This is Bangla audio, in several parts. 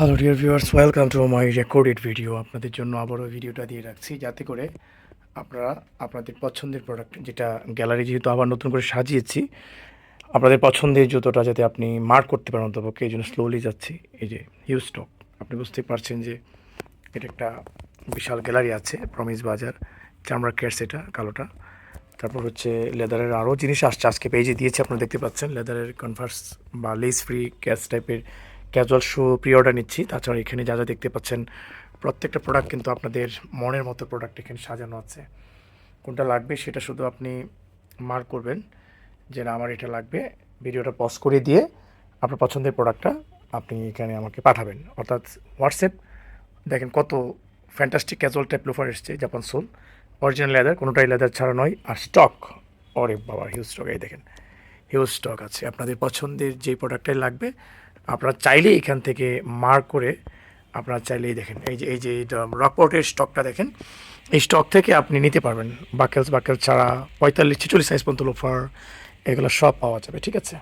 Hello dear viewers welcome to my recorded video আপনাদের জন্য আবারও ভিডিওটা দিয়ে রাখছি, যাতে করে আপনারা আপনাদের পছন্দের প্রোডাক্ট যেটা গ্যালারি যেহেতু আবার নতুন করে সাজিয়েছি, আপনাদের পছন্দের জুতোটা যাতে আপনি মার্ক করতে পারেন অন্তপক্ষে, এই জন্য স্লোলি যাচ্ছি। এই যে হিউজ স্টক আপনি বুঝতেই পারছেন যে এটা একটা বিশাল গ্যালারি আছে প্রমিস বাজার চামড়া কেয়ার্স এটা, কালোটা। তারপর হচ্ছে লেদারের আরও জিনিস আসছে। আজকে পেজে দিয়েছে, আপনারা দেখতে পাচ্ছেন। লেদারের কনভার্স বা লেস ফ্রি ক্যাশ টাইপের ক্যাজুয়াল শু প্রি অর্ডার নিচ্ছি। তাছাড়া এখানে যা যা দেখতে পাচ্ছেন, প্রত্যেকটা প্রোডাক্ট কিন্তু আপনাদের মনের মতো প্রোডাক্ট এখানে সাজানো আছে। কোনটা লাগবে সেটা শুধু আপনি মার্ক করবেন যে না, আমার এটা লাগবে। ভিডিওটা পজ করে দিয়ে আপনার পছন্দের প্রোডাক্টটা আপনি এখানে আমাকে পাঠাবেন। অর্থাৎ হোয়াটসঅ্যাপ দেখেন কত ফ্যান্টাস্টিক ক্যাজুয়াল টাইপ লোফার এসছে জাপান সোল অরিজিনাল লেদার কোনোটাই লেদার ছাড়া নয়। আর স্টক অরে বাবা হিউজ স্টক এই দেখেন। হিউজ স্টক আছে। আপনাদের পছন্দের যে প্রোডাক্টটাই লাগবে আপনারা চাইলেই এখান থেকে মার্ক করে আপনারা চাইলেই দেখেন। এই যে এই যে রকপোর্টের স্টকটা দেখেন, এই স্টক থেকে আপনি নিতে পারবেন। বাকেলস বাকেল ছাড়া পঁয়তাল্লিশ, ছেচল্লিশ সাইজ পর্যন্ত লোফার এগুলো সব পাওয়া যাবে, ঠিক আছে?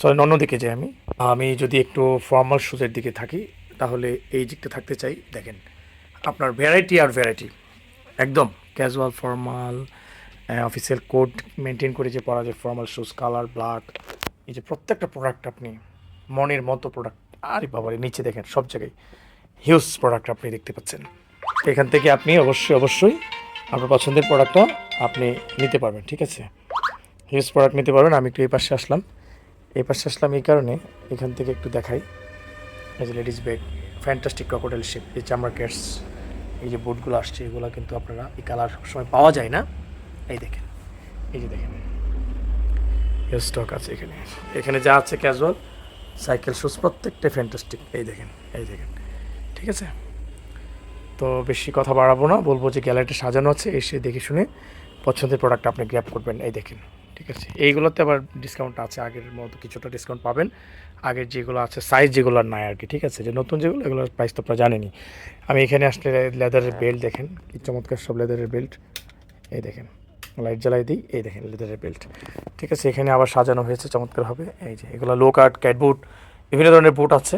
চলেন অন্যদিকে যাই আমি। আমি যদি একটু ফর্মাল শুজের দিকে থাকি, তাহলে এই দিকটা থাকতে চাই, দেখেন। আপনার ভ্যারাইটি আর ভ্যারাইটি একদম casual formal official code maintain করে যে পরা যায় ফর্মাল শুজ কালার ব্ল্যাক এই যে প্রত্যেকটা প্রোডাক্ট আপনি মনের মতো প্রোডাক্ট আরে বাবারে, নিচে দেখেন, সব জায়গায়। হিউজ প্রোডাক্ট আপনি দেখতে পাচ্ছেন। এখান থেকে আপনি অবশ্যই অবশ্যই আপনার পছন্দের প্রোডাক্টটা আপনি নিতে পারবেন, ঠিক আছে? হিউজ প্রোডাক্ট নিতে পারবেন। আমি একটু এই পাশে আসলাম। এই পাশে আসলাম এই কারণে এখান থেকে একটু দেখাই। এই যে ladies bag fantastic crocodile shape এই চামড়া ক্যাটস এই যে বুটগুলো আসছে, এগুলো কিন্তু আপনারা এই কালার সবসময় পাওয়া যায় না। এই দেখেন, এই যে দেখেন। স্টক আছে এখানে। এখানে যা আছে ক্যাজুয়াল সাইকেল শুজ প্রত্যেকটা ফ্যান্টাস্টিক এই দেখেন এই দেখেন, ঠিক আছে? তো বেশি কথা বাড়াবো না, বলব যে গ্যালারিটা সাজানো আছে, এসে দেখে শুনে পছন্দের প্রোডাক্ট আপনি গ্র্যাপ করবেন, এই দেখেন, ঠিক আছে? এইগুলোতে আবার ডিসকাউন্ট আছে, আগের মতো কিছুটা ডিসকাউন্ট পাবেন। আগের যেগুলো আছে সাইজ যেগুলো নাই আর কি, ঠিক আছে? যে নতুন যেগুলো, এগুলোর প্রাইস তো আপনারা জানেনই। আমি এখানে আসলে লেদারের বেল্ট দেখেন, কি চমৎকার সব লেদারের বেল্ট এই দেখেন। লাইট জ্বালাই দিই। এই দেখেন, লেদারের বেল্ট। ঠিক আছে, এখানে আবার সাজানো হয়েছে, চমৎকার হবে। এই যে, এগুলো লো কাট ক্যাট বুট বিভিন্ন ধরনের বুট আছে।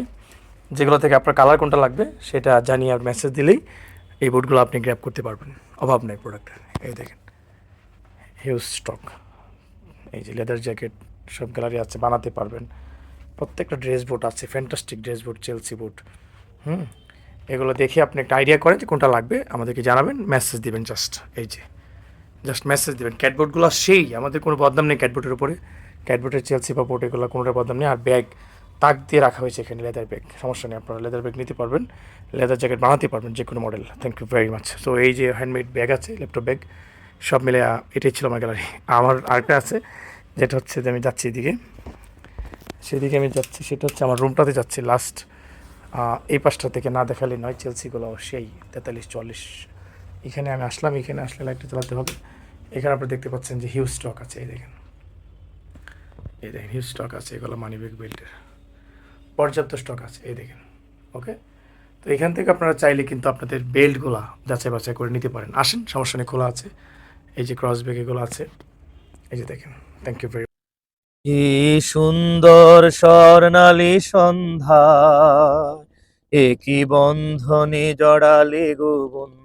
যেগুলো থেকে আপনার কালার কোনটা লাগবে, সেটা জানিয়ে আর মেসেজ দিলেই এই বুটগুলো আপনি গ্র্যাপ করতে পারবেন। অভাব নেই প্রোডাক্টের এই দেখেন হিউজ স্টক এই যে লেদার জ্যাকেট সব গ্যালারি আছে, বানাতে পারবেন। প্রত্যেকটা ড্রেস বুট আছে fantastic dress boot Chelsea boot হুম? এগুলো দেখে আপনি একটা আইডিয়া করেন যে কোনটা লাগবে, আমাদেরকে জানাবেন মেসেজ দিবেন জাস্ট এই যে জাস্ট মেসেজ দেবেন। ক্যাটবোর্ডগুলো সেই, আমাদের কোনো বদনাম নেই ক্যাটবোর্ডের উপরে। ক্যাটবোর্ডের চেলসি বা বোট এগুলো কোনোটা বদনাম নেই। আর ব্যাগ তাক দিয়ে রাখা হয়েছে এখানে লেদার ব্যাগ সমস্যা নেই আপনারা লেদার ব্যাগ নিতে পারবেন লেদার জ্যাকেট বানাতে পারবেন যে কোনো model thank you very much so এই যে হ্যান্ডমেড ব্যাগ আছে ল্যাপটপ ব্যাগ সব মিলে এটাই ছিল আমার গ্যালারি আমার আরেকটা আছে, যেটা হচ্ছে যে আমি যাচ্ছি এদিকে। সেদিকে আমি যাচ্ছি, সেটা হচ্ছে আমার রুমটাতে যাচ্ছি। লাস্ট এই পাশটা থেকে না দেখালে নয় চেলসিগুলো সেই তেতাল্লিশ চল্লিশ এখানে আমি আসলাম, এখানে আসলে লাইটটা চালাতে হবে। এখানে আপনি দেখতে পাচ্ছেন যে হিউজ স্টক আছে, এই দেখেন। এই দেখেন হিউজ স্টক আছে, এগুলো মানি ব্যাগ বেল্টের পর্যাপ্ত স্টক আছে, এই দেখেন ওকে তো এখান থেকে আপনারা চাইলে কিন্তু আপনাদের বেল্টগুলো যাচাই বাছাই করে নিতে পারেন। আসেন, সমস্যা নেই, খোলা আছে। এই যে ক্রস ব্যাগ এগুলো আছে, এই যে দেখেন থ্যাংক ইউ ভেরি কি সুন্দর স্বর্ণালী সন্ধ্যা একই বন্ধনে জড়ালে গো বন্ধু।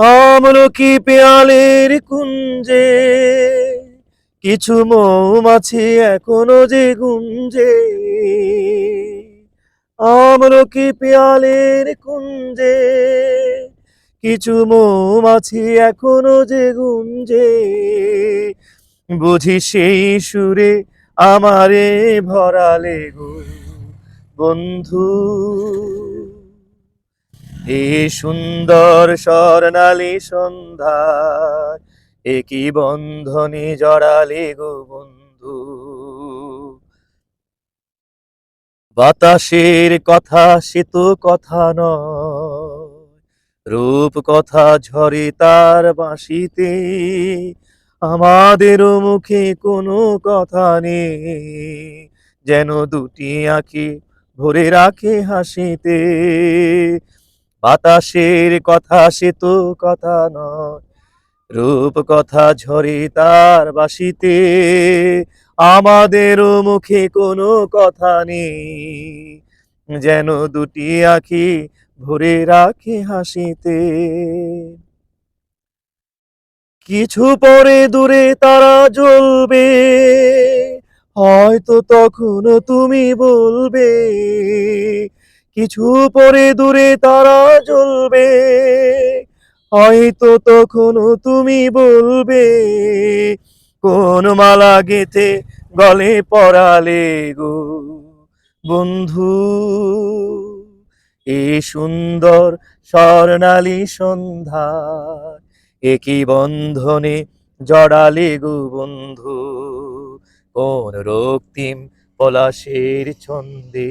আমলকি পেয়ালের কুঞ্জে? কিছু মৌমাছি এখনও যে গুঞ্জে। আমলকি পেয়ালের কুঞ্জে? কিছু মৌমাছি এখনও যে গুঞ্জে। বুঝি সেই সুরে আমারে ভরালে গো বন্ধু। এ সুন্দর স্বর্ণালী সন্ধ্যা একই বন্ধনে জড়ালে গো বন্ধু? বাতাসের কথা সে তো কথা নয়, রূপ কথা ঝরে তার বাঁশিতে, আমাদের মুখে কোনো কথা নেই, যেন দুটি আঁখি ভরে রাখে হাসিতে। বাতাসের কথা সে তো কথা নয়, রূপ কথা ঝরে তার বাসিতে। আমাদেরও মুখে কোনো কথা নেই, যেন দুটি আঁখি ভরে রাখে হাসিতে। কিছু পরে দূরে তারা জ্বলবে, হয়তো তখন তুমি বলবে কিছু পরে দূরে তারা জ্বলবে। হয়তো তখন তুমি বলবে, কোন মালা গেথে গলে পরালে গো বন্ধু? এ সুন্দর স্বর্ণালী সন্ধ্যা একই বন্ধনে জড়ালে গো বন্ধু? কোন রক্তিম পলাশের ছন্দে